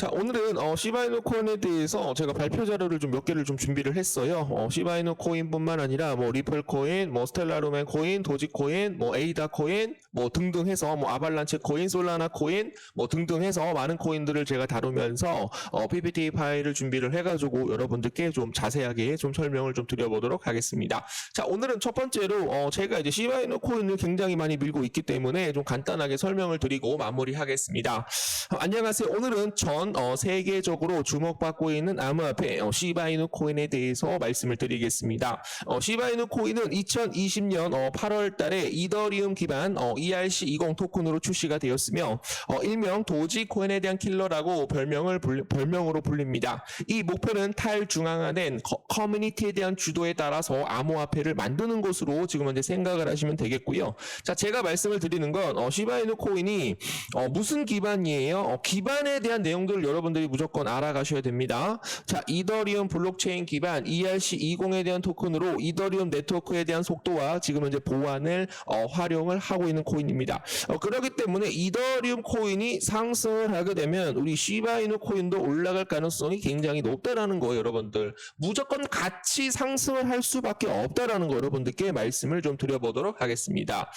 자, 오늘은 어, 시바이누 코인에 대해서 제가 발표 자료를 좀 몇 개를 좀 준비를 했어요. 어, 시바이누 코인뿐만 아니라 뭐 리플 코인, 뭐 스텔라루멘 코인, 도지 코인, 뭐 에이다 코인, 뭐 등등 해서 뭐 아발란체 코인, 솔라나 코인, 뭐 등등 해서 많은 코인들을 제가 다루면서 어, PPT 파일을 준비를 해가지고 여러분들께 좀 자세하게 좀 설명을 좀 드려보도록 하겠습니다. 자, 오늘은 첫 번째로 어, 제가 이제 시바이누 코인을 굉장히 많이 밀고 있기 때문에 좀 간단하게 설명을 드리고 마무리하겠습니다. 어, 안녕하세요. 오늘은 전 어, 세계적으로 주목받고 있는 암호화폐 어, 시바이누 코인에 대해서 말씀을 드리겠습니다. 어, 시바이누 코인은 2020년 어, 8월 달에 이더리움 기반 어, ERC20 토큰으로 출시가 되었으며 어, 일명 도지 코인에 대한 킬러라고 별명을 불- 별명으로 불립니다. 이 목표는 탈중앙화된 커, 커뮤니티에 대한 주도에 따라서 암호화폐를 만드는 것으로 지금 현재 생각을 하시면 되겠고요. 자, 제가 말씀을 드리는 건 어, 시바이누 코인이 어, 무슨 기반이에요? 어, 기반에 대한 내용들을 여러분들이 무조건 알아가셔야 됩니다. 자, 이더리움 블록체인 기반 ERC20에 대한 토큰으로 이더리움 네트워크에 대한 속도와 지금 현재 보안을 어, 활용을 하고 있는 코인입니다. 어, 그렇기 때문에 이더리움 코인이 상승을 하게 되면 우리 시바이누 코인도 올라갈 가능성이 굉장히 높다라는 거예요, 여러분들. 무조건 같이 상승을 할 수밖에 없다라는 거 여러분들께 말씀을 좀 드려보도록 하겠습니다.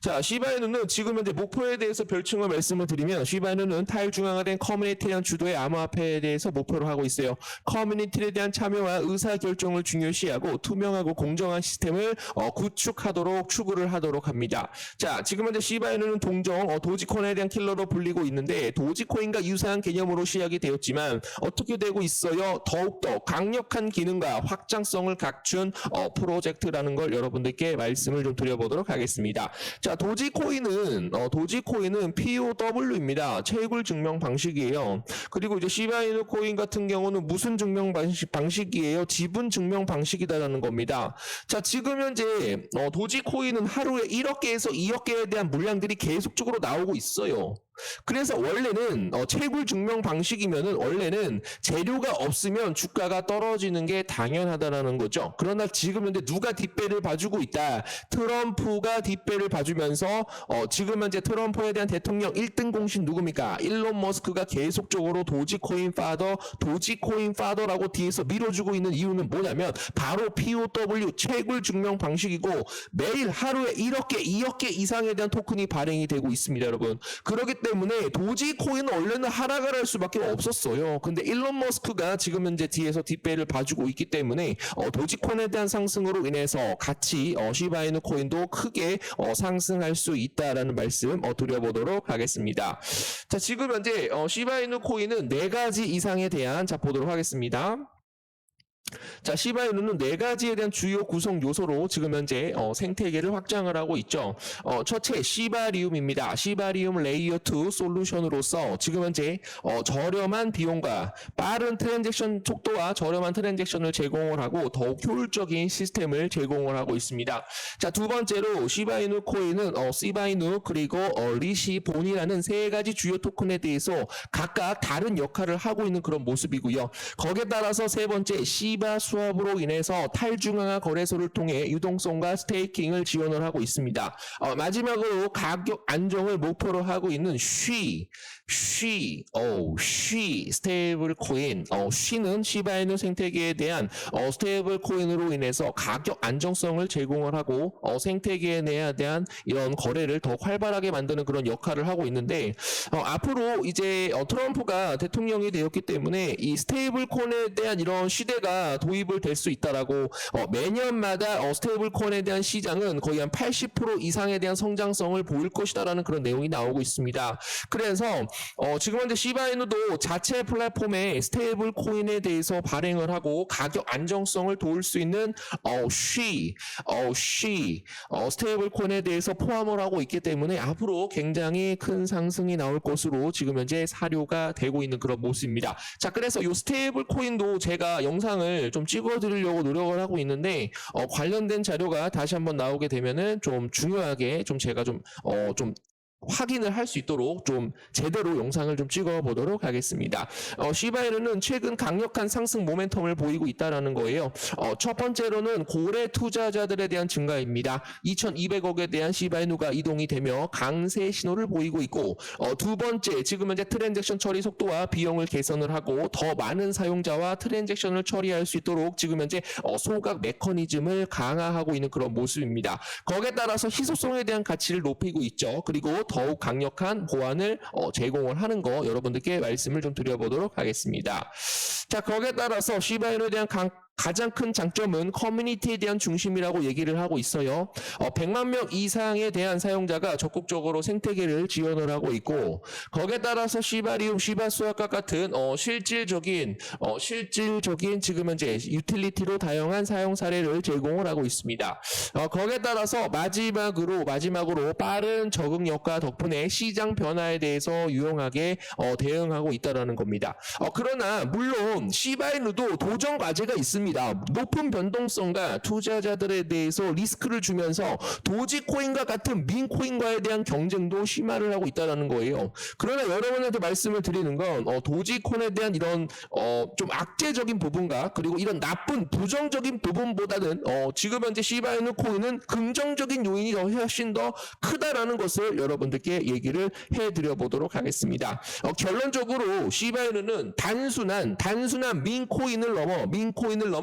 자, 시바이누는 지금 현재 목표에 대해서 별칭을 말씀을 드리면 시바이누는 탈중앙화된 커뮤니티에 대한 주도의 암호화폐에 대해서 목표로 하고 있어요. 커뮤니티에 대한 참여와 의사결정을 중요시하고 투명하고 공정한 시스템을 어, 구축하도록 추구를 하도록 합니다. 자, 지금 현재 시바이누는 동종 어, 도지코인에 대한 킬러로 불리고 있는데 도지코인과 유사한 개념으로 시작이 되었지만 어떻게 되고 있어요? 더욱더 강력한 기능과 확장성을 갖춘 어, 프로젝트라는 걸 여러분들께 말씀을 좀 드려보도록 하겠습니다. 자, 도지코인은 어, 도지코인은 POW입니다. 채굴 증명 방식이에요. 그리고 이제 시바이누 코인 같은 경우는 무슨 증명 방식, 방식이에요? 지분 증명 방식이다라는 겁니다. 자, 지금 현재 어, 도지 코인은 하루에 1억 개에서 2억 개에 대한 물량들이 계속적으로 나오고 있어요. 그래서 원래는 어, 채굴 증명 방식이면은 원래는 재료가 없으면 주가가 떨어지는 게 당연하다라는 거죠. 그러나 지금 현재 누가 뒷배를 봐주고 있다. 트럼프가 뒷배를 봐주면서 어, 지금 현재 트럼프에 대한 대통령 1등 공신 누굽니까? 일론 머스크가 계속적으로 도지코인 파더, 도지코인 파더라고 뒤에서 밀어주고 있는 이유는 뭐냐면 바로 POW 채굴 증명 방식이고 매일 하루에 1억 개, 2억 개 이상에 대한 토큰이 발행이 되고 있습니다, 여러분. 그렇기 때문에 도지코인은 원래는 하락을 할 수밖에 없었어요. 근데 일론 머스크가 지금 현재 뒤에서 뒷배를 봐주고 있기 때문에 어, 도지코인에 대한 상승으로 인해서 같이 어, 시바이누 코인도 크게 어, 상승할 수 있다라는 말씀 어, 드려보도록 하겠습니다. 자, 지금 현재 어, 시바이누 코인은 네 가지 이상에 대한 자 보도록 하겠습니다. 자, 시바이누는 네 가지에 대한 주요 구성 요소로 지금 현재 어, 생태계를 확장을 하고 있죠. 어, 첫째, 시바리움입니다. 시바리움 레이어 2 솔루션으로서 지금 현재 어, 저렴한 비용과 빠른 트랜잭션 속도와 저렴한 트랜잭션을 제공을 하고 더욱 효율적인 시스템을 제공을 하고 있습니다. 자, 두 번째로 시바이누 코인은 어, 시바이누 그리고 어, 리시본이라는 세 가지 주요 토큰에 대해서 각각 다른 역할을 하고 있는 그런 모습이고요. 거기에 따라서 세 번째 시바 수업으로 인해서 탈중앙화 거래소를 통해 유동성과 스테이킹을 지원을 하고 있습니다. 어, 마지막으로 가격 안정을 목표로 하고 있는 쉬, 쉬, 어, 쉬 스테이블 코인, 어, 쉬는 시바이누 생태계에 대한 어, 스테이블 코인으로 인해서 가격 안정성을 제공을 하고 어, 생태계에 대한 이런 거래를 더 활발하게 만드는 그런 역할을 하고 있는데 어, 앞으로 이제 어, 트럼프가 대통령이 되었기 때문에 이 스테이블 코인에 대한 이런 시대가 도입을 될 수 있다라고 어, 매년마다 어, 스테이블 코인에 대한 시장은 거의 한 80% 이상에 대한 성장성을 보일 것이다라는 그런 내용이 나오고 있습니다. 그래서 어, 지금 현재 시바이누도 자체 플랫폼에 스테이블 코인에 대해서 발행을 하고 가격 안정성을 도울 수 있는 어, 쉬, 어, 쉬, 어, 스테이블 코인에 대해서 포함을 하고 있기 때문에 앞으로 굉장히 큰 상승이 나올 것으로 지금 현재 사료가 되고 있는 그런 모습입니다. 자, 그래서 이 스테이블 코인도 제가 영상을 좀 찍어드리려고 노력을 하고 있는데 어, 관련된 자료가 다시 한번 나오게 되면은 좀 중요하게 좀 제가 좀 어, 좀 확인을 할 수 있도록 좀 제대로 영상을 좀 찍어 보도록 하겠습니다. 어, 시바이누는 최근 강력한 상승 모멘텀을 보이고 있다라는 거예요. 어, 첫 번째로는 고래 투자자들에 대한 증가입니다. 2,200억에 대한 시바이누가 이동이 되며 강세 신호를 보이고 있고 어, 두 번째 지금 현재 트랜잭션 처리 속도와 비용을 개선을 하고 더 많은 사용자와 트랜잭션을 처리할 수 있도록 지금 현재 어, 소각 메커니즘을 강화하고 있는 그런 모습입니다. 거기에 따라서 희소성에 대한 가치를 높이고 있죠. 그리고 더욱 강력한 보안을 어, 제공을 하는 거 여러분들께 말씀을 좀 드려보도록 하겠습니다. 자, 거기에 따라서 시바이누에 대한 강, 가장 큰 장점은 커뮤니티에 대한 중심이라고 얘기를 하고 있어요. 어, 100만 명 이상에 대한 사용자가 적극적으로 생태계를 지원을 하고 있고 거기에 따라서 시바리움, 시바수학과 같은 어, 실질적인 어, 실질적인 지금 현재 유틸리티로 다양한 사용 사례를 제공을 하고 있습니다. 어, 거기에 따라서 마지막으로 마지막으로 빠른 적응력과 덕분에 시장 변화에 대해서 유용하게 어, 대응하고 있다라는 겁니다. 어, 그러나 물론 시바이누도 도전 과제가 있습니다. 높은 변동성과 투자자들에 대해서 리스크를 주면서 도지코인과 같은 민코인과에 대한 경쟁도 심화를 하고 있다는 거예요. 그러나 여러분한테 말씀을 드리는 건 어, 도지코인에 대한 이런 어, 좀 악재적인 부분과 그리고 이런 나쁜 부정적인 부분보다는 어, 지금 현재 시바이누 코인은 긍정적인 요인이 더 훨씬 더 크다라는 것을 여러분들께 얘기를 해드려 보도록 하겠습니다. 어, 결론적으로 시바이누는 단순한 단순한 민코인을 넘어 민코인을 넘어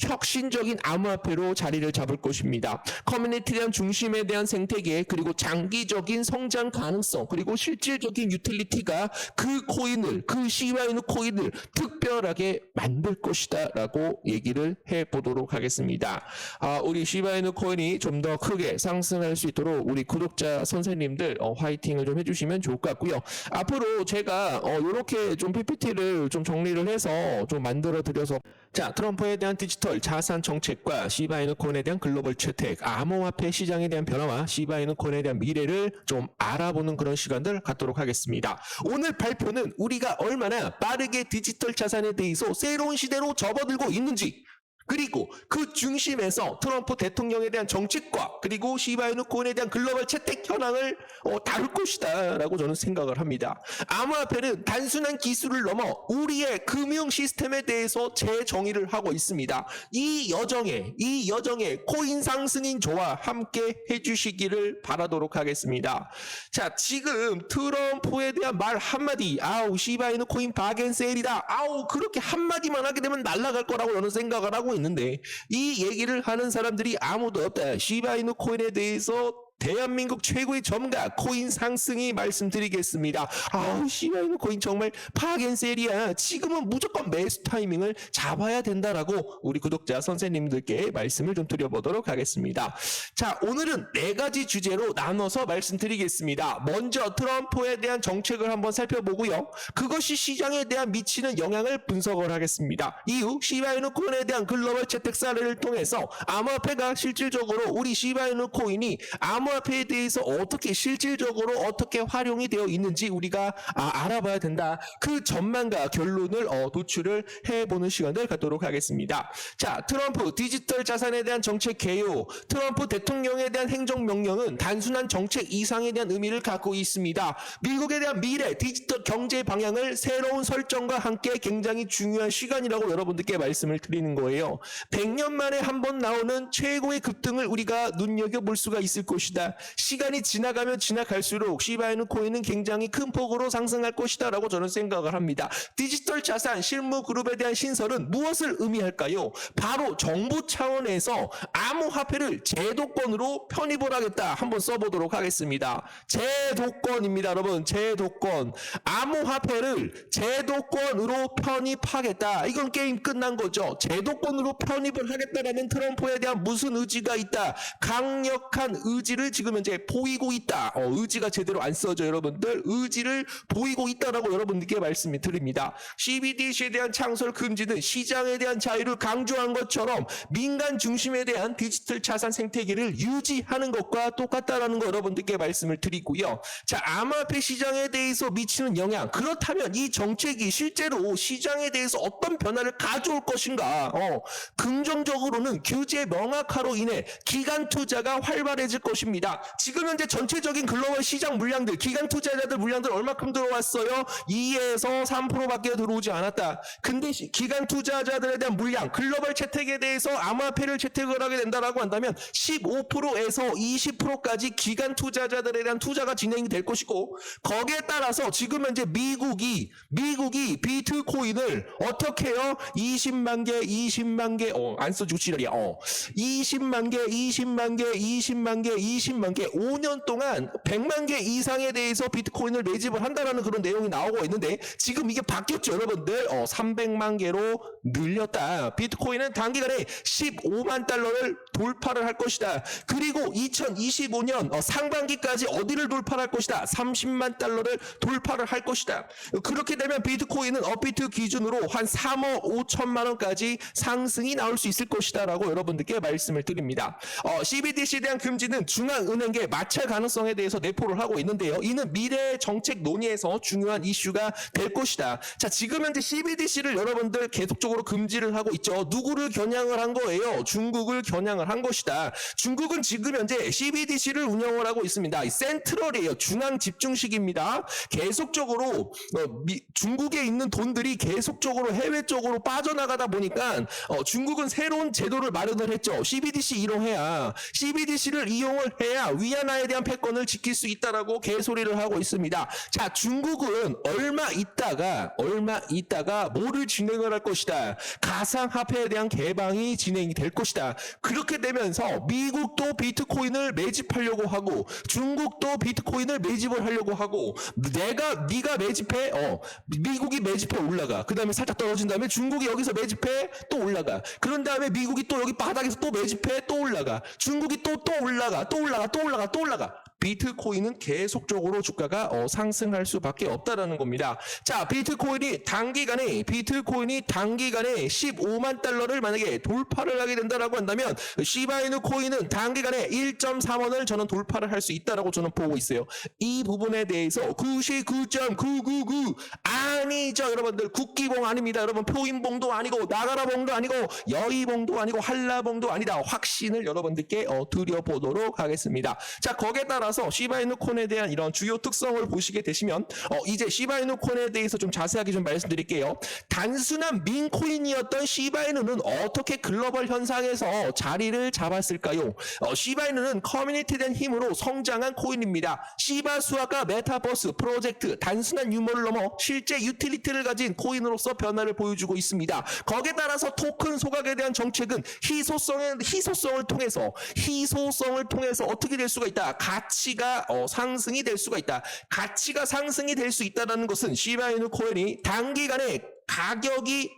혁신적인 암호화폐로 자리를 잡을 것입니다. 커뮤니티에 대한 중심에 대한 생태계 그리고 장기적인 성장 가능성 그리고 실질적인 유틸리티가 그 코인을 그 시바이누 코인을 특별하게 만들 것이다라고 얘기를 해 보도록 하겠습니다. 아, 우리 시바이누 코인이 좀 더 크게 상승할 수 있도록 우리 구독자 선생님들 어, 화이팅을 좀 해주시면 좋을 것 같고요. 앞으로 제가 어, 이렇게 좀 PPT를 좀 정리를 해서 좀 만들어 드려서 자 트럼프에 대한 디지털 자산 정책과 시바이누 코인에 대한 글로벌 채택, 암호화폐 시장에 대한 변화와 시바이누 코인에 대한 미래를 좀 알아보는 그런 시간들 갖도록 하겠습니다. 오늘 발표는 우리가 얼마나 빠르게 디지털 자산에 대해서 새로운 시대로 접어들고 있는지 그리고 그 중심에서 트럼프 대통령에 대한 정책과 그리고 시바이누 코인에 대한 글로벌 채택 현황을 어, 다룰 것이다라고 저는 생각을 합니다. 암호화폐는 단순한 기술을 넘어 우리의 금융 시스템에 대해서 재정의를 하고 있습니다. 이 여정에 이 여정에 코인 상승인 저와 함께 해주시기를 바라도록 하겠습니다. 자 지금 트럼프에 대한 말 한마디 아우 시바이누 코인 바겐 세일이다 아우 그렇게 한마디만 하게 되면 날아갈 거라고 저는 생각을 하고 있는데 이 얘기를 하는 사람들이 아무도 없다. 시바이누 코인에 대해서 대한민국 최고의 점가 코인 상승이 말씀드리겠습니다. 아우 시바이누 코인 정말 파겐셀이야. 지금은 무조건 매수 타이밍을 잡아야 된다라고 우리 구독자 선생님들께 말씀을 좀 드려보도록 하겠습니다. 자 오늘은 네 가지 주제로 나눠서 말씀드리겠습니다. 먼저 트럼프에 대한 정책을 한번 살펴보고요. 그것이 시장에 대한 미치는 영향을 분석을 하겠습니다. 이후 시바이누 코인에 대한 글로벌 채택 사례를 통해서 암호화폐가 실질적으로 우리 시바이누 코인이 암호 화폐에 대해서 어떻게 실질적으로 어떻게 활용이 되어 있는지 우리가 아, 알아봐야 된다. 그 전망과 결론을 어, 도출을 해보는 시간을 갖도록 하겠습니다. 자, 트럼프 디지털 자산에 대한 정책 개요, 트럼프 대통령에 대한 행정 명령은 단순한 정책 이상에 대한 의미를 갖고 있습니다. 미국에 대한 미래 디지털 경제 방향을 새로운 설정과 함께 굉장히 중요한 시간이라고 여러분들께 말씀을 드리는 거예요. 100년 만에 한 번 나오는 최고의 급등을 우리가 눈여겨볼 수가 있을 것이다. 시간이 지나가면 지나갈수록 시바이누 코인은 굉장히 큰 폭으로 상승할 것이다라고 저는 생각을 합니다. 디지털 자산 실무 그룹에 대한 신설은 무엇을 의미할까요? 바로 정부 차원에서 암호화폐를 제도권으로 편입을 하겠다. 한번 써보도록 하겠습니다. 제도권입니다, 여러분. 제도권. 암호화폐를 제도권으로 편입하겠다. 이건 게임 끝난 거죠. 제도권으로 편입을 하겠다라는 트럼프에 대한 무슨 의지가 있다. 강력한 의지를 지금 현재 보이고 있다. 어, 의지가 제대로 안 써져 여러분들. 의지를 보이고 있다라고 여러분들께 말씀을 드립니다. CBDC에 대한 창설 금지는 시장에 대한 자유를 강조한 것처럼 민간 중심에 대한 디지털 자산 생태계를 유지하는 것과 똑같다라는 거 여러분들께 말씀을 드리고요. 자, 암호화폐 시장에 대해서 미치는 영향. 그렇다면 이 정책이 실제로 시장에 대해서 어떤 변화를 가져올 것인가? 어, 긍정적으로는 규제 명확화로 인해 기간 투자가 활발해질 것입니다. 있습니다. 지금 현재 전체적인 글로벌 시장 물량들, 기간 투자자들 물량들 얼마큼 들어왔어요? 2에서 3%밖에 들어오지 않았다. 근데 시- 기간 투자자들에 대한 물량, 글로벌 채택에 대해서 암호화폐를 채택을 하게 된다라고 한다면 15%에서 20%까지 기간 투자자들에 대한 투자가 진행이 될 것이고 거기에 따라서 지금 현재 미국이 미국이 비트코인을 어떻게 해요? 20만 개, 20만 개, 어, 안 지랄이야. 어. 20만 개, 20만 개, 20만 개, 20만 개, 5년 동안 100만 개 이상에 대해서 비트코인을 매집을 한다라는 그런 내용이 나오고 있는데 지금 이게 바뀌었죠, 여러분들. 어, 300만 개로 늘렸다. 비트코인은 단기간에 15만 달러를 돌파를 할 것이다. 그리고 2025년 어, 상반기까지 어디를 돌파할 것이다. 30만 달러를 돌파를 할 것이다. 그렇게 되면 비트코인은 업비트 기준으로 한 3억 5천만 원까지 상승이 나올 수 있을 것이다라고 여러분들께 말씀을 드립니다. 어, CBDC에 대한 금지는 중 앙은행계 마찰 가능성에 대해서 내포를 하고 있는데요. 이는 미래 정책 논의에서 중요한 이슈가 될 것이다. 자, 지금 현재 CBDC를 여러분들 계속적으로 금지를 하고 있죠. 누구를 겨냥을 한 거예요? 중국을 겨냥을 한 것이다. 중국은 지금 현재 CBDC를 운영을 하고 있습니다. 이 센트럴이에요. 중앙 집중식입니다. 계속적으로 어, 미- 중국에 있는 돈들이 계속적으로 해외 쪽으로 빠져나가다 보니까 어, 중국은 새로운 제도를 마련을 했죠. CBDC 이용해야 CBDC를 이용을 해야 위안화에 대한 패권을 지킬 수 있다라고 개소리를 하고 있습니다. 자, 중국은 얼마 있다가 얼마 있다가 뭐를 진행을 할 것이다. 가상 화폐에 대한 개방이 진행이 될 것이다. 그렇게 되면서 미국도 비트코인을 매집하려고 하고 중국도 비트코인을 매집을 하려고 하고 내가 네가 매집해? 어 미국이 매집해 올라가. 그 다음에 살짝 떨어진 다음에 중국이 여기서 매집해? 또 올라가. 그런 다음에 미국이 또 여기 바닥에서 또 매집해? 또 올라가. 중국이 또또 올라가. 또 올라가 또 올라가 또 올라가 비트코인은 계속적으로 주가가 어, 상승할 수밖에 없다라는 겁니다. 자, 비트코인이 단기간에 비트코인이 단기간에 15만 달러를 만약에 돌파를 하게 된다라고 한다면 시바이누 코인은 단기간에 1.3원을 저는 돌파를 할 수 있다라고 저는 보고 있어요. 이 부분에 대해서 99.999 아니죠, 여러분들 국기봉 아닙니다. 여러분 표인봉도 아니고 나가라봉도 아니고 여의봉도 아니고 한라봉도 아니다. 확신을 여러분들께 어, 드려보도록 하겠습니다. 자, 거기에 따라 서 시바이누 콘에 대한 이런 주요 특성을 보시게 되시면 어, 이제 시바이누 콘에 대해서 좀 자세하게 좀 말씀드릴게요. 단순한 민코인이었던 시바이누는 어떻게 글로벌 현상에서 자리를 잡았을까요? 어, 시바이누는 커뮤니티된 힘으로 성장한 코인입니다. 시바수아가 메타버스 프로젝트 단순한 유머를 넘어 실제 유틸리티를 가진 코인으로서 변화를 보여주고 있습니다. 거기에 따라서 토큰 소각에 대한 정책은 희소성의 희소성을 통해서 희소성을 통해서 어떻게 될 수가 있다. 가치 가 어, 상승이 될 수가 있다. 가치가 상승이 될 수 있다는 것은 시바이누 코인이 단기간에 가격이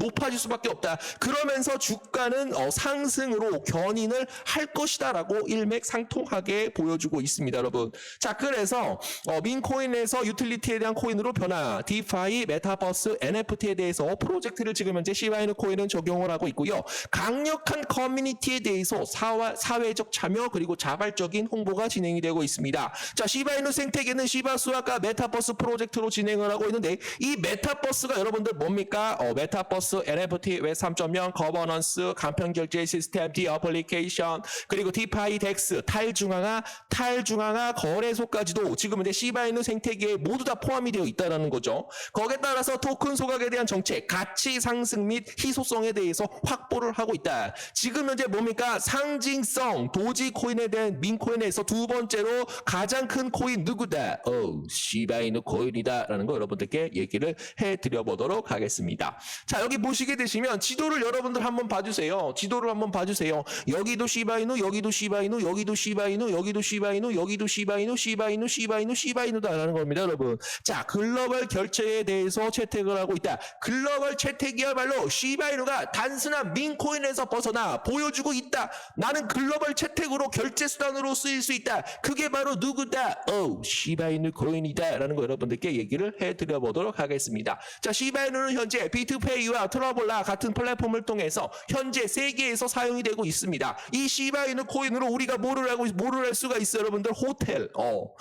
높아질 수밖에 없다. 그러면서 주가는 어, 상승으로 견인을 할 것이다라고 일맥상통하게 보여주고 있습니다, 여러분. 자, 그래서 어, 민코인에서 유틸리티에 대한 코인으로 변화, 디파이, 메타버스, NFT에 대해서 프로젝트를 지금 현재 시바이누 코인은 적용을 하고 있고요. 강력한 커뮤니티에 대해서 사와, 사회적 참여 그리고 자발적인 홍보가 진행이 되고 있습니다. 자, 시바이누 생태계는 시바수아가 메타버스 프로젝트로 진행을 하고 있는데 이 메타버스가 여러분들 뭡니까? 어, 메타버스, NFT, 웹 3.0, 거버넌스, 간편 결제 시스템, 디 어플리케이션, 그리고 디파이 덱스, 탈중앙화, 탈중앙화 거래소까지도 지금 이제 시바이누 생태계에 모두 다 포함이 되어 있다는 거죠. 거기에 따라서 토큰 소각에 대한 정책, 가치 상승 및 희소성에 대해서 확보를 하고 있다. 지금 현재 뭡니까? 상징성, 도지 코인에 대한 민코인에서 두 번째로 가장 큰 코인 누구다? 어, 시바이누 코인이다라는 거 여러분들께 얘기를 해 드려 보도록 하겠습니다. 자, 여기 보시게 되시면 지도를 여러분들 한번 봐주세요. 지도를 한번 봐주세요. 여기도 시바이누, 여기도 시바이누, 여기도 시바이누, 여기도 시바이누, 여기도 시바이누, 시바이누, 시바이누, 시바이누다라는 겁니다, 여러분. 자, 글로벌 결제에 대해서 채택을 하고 있다. 글로벌 채택이야말로 시바이누가 단순한 민코인에서 벗어나 보여주고 있다. 나는 글로벌 채택으로 결제 수단으로 쓰일 수 있다. 그게 바로 누구다? 어, 시바이누 코인이다라는 거 여러분들께 얘기를 해드려 보도록 하겠습니다. 자, 시바이누는 현재 비트페이와 트러블라 같은 플랫폼을 통해서 현재 세계에서 사용이 되고 있습니다. 이 시바이누 코인으로 우리가 뭐를 하고 뭐를 할 수가 있어요, 여러분들? 호텔. 어.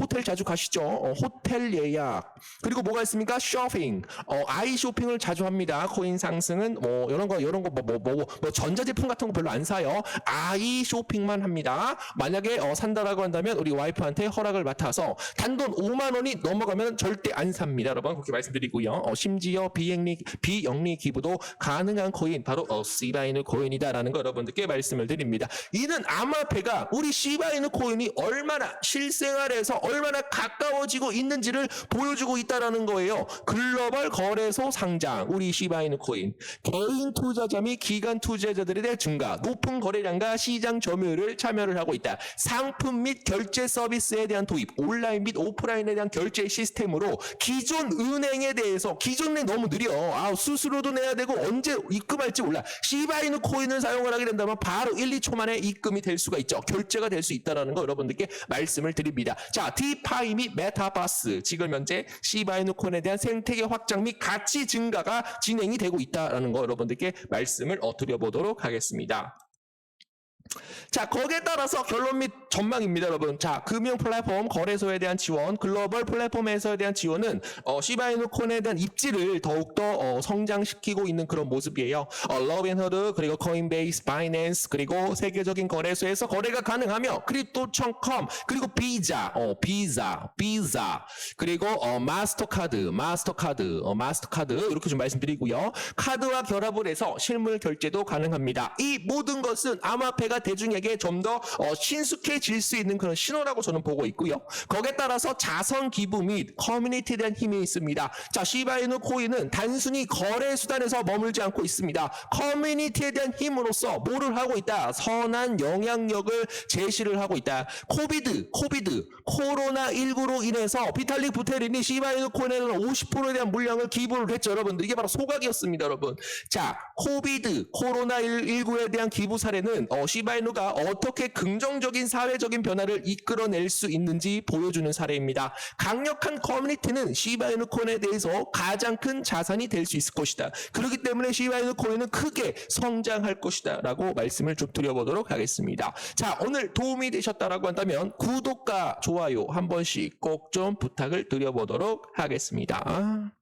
호텔 자주 가시죠? 어, 호텔 예약. 그리고 뭐가 있습니까? 쇼핑. 어, 아이 쇼핑을 자주 합니다. 코인 상승은 뭐 이런 거 이런 거뭐뭐 뭐 뭐 전자제품 같은 거 별로 안 사요. 아이 쇼핑만 합니다. 만약에 어, 산다라고 한다면 우리 와이프한테 허락을 맡아서 단돈 5만 원이 넘어가면 절대 안 삽니다. 여러분 그렇게 말씀드리고요. 어, 심지어 비영리 비영리 기부도 가능한 코인 바로 어, 시바이누 코인이다라는 거 여러분들께 말씀을 드립니다. 이는 암호화폐가 우리 시바이누 코인이 얼마나 실생활에서 얼마나 가까워지고 있는지를 보여주고 있다라는 거예요. 글로벌 거래소 상장 우리 시바이누 코인. 개인 투자자 및 기관 투자자들에 대한 증가 높은 거래량과 시장 점유율을 참여를 하고 있다. 상품 및 결제 서비스에 대한 도입 온라인 및 오프라인에 대한 결제 시스템으로 기존 은행에 대해서 기존에 너무 느려. 아 수수료도 내야 되고 언제 입금할지 몰라. 시바이누 코인을 사용을 하게 된다면 바로 1, 2초 만에 입금이 될 수가 있죠. 결제가 될 수 있다라는 거 여러분들께 말씀을 드립니다. 자 디파이 및 메타바스 지금 현재 시바이누 코인에 대한 생태계 확장 및 가치 증가가 진행이 되고 있다라는 거 여러분들께 말씀을 어, 드려보도록 하겠습니다 자, 거기에 따라서 결론 및 전망입니다, 여러분. 자, 금융 플랫폼 거래소에 대한 지원, 글로벌 플랫폼 에서에 대한 지원은 어, 시바이누 코인에 대한 입지를 더욱더 어, 성장시키고 있는 그런 모습이에요. 어, 러빈후드, 그리고 코인베이스, 바이낸스, 그리고 세계적인 거래소에서 거래가 가능하며 크립토청컴, 그리고 비자, 어, 비자, 비자, 그리고 어, 마스터카드, 마스터카드, 어, 마스터카드 이렇게 좀 말씀드리고요. 카드와 결합을 해서 실물 결제도 가능합니다. 이 모든 것은 암호화폐가 대중에게 좀더 어, 친숙해질 수 있는 그런 신호라고 저는 보고 있고요. 거기에 따라서 자선 기부 및 커뮤니티에 대한 힘이 있습니다. 자, 시바이누 코인은 단순히 거래 수단에서 머물지 않고 있습니다. 커뮤니티에 대한 힘으로서 뭐를 하고 있다? 선한 영향력을 제시를 하고 있다. 코비드, 코비드, 코로나 19로 인해서 비탈릭 부테린이 시바이누 코인에 대한 50%에 대한 물량을 기부를 했죠, 여러분들. 이게 바로 소각이었습니다, 여러분. 자, 코비드, 코로나 19에 대한 기부 사례는 어, 시바 이누가 어떻게 긍정적인 사회적인 변화를 이끌어낼 수 있는지 보여주는 사례입니다. 강력한 커뮤니티는 시바이누 코인에 대해서 가장 큰 자산이 될 수 있을 것이다. 그렇기 때문에 시바이누 코인은 크게 성장할 것이다. 라고 말씀을 좀 드려보도록 하겠습니다. 자, 오늘 도움이 되셨다라고 한다면 구독과 좋아요 한 번씩 꼭 좀 부탁을 드려보도록 하겠습니다.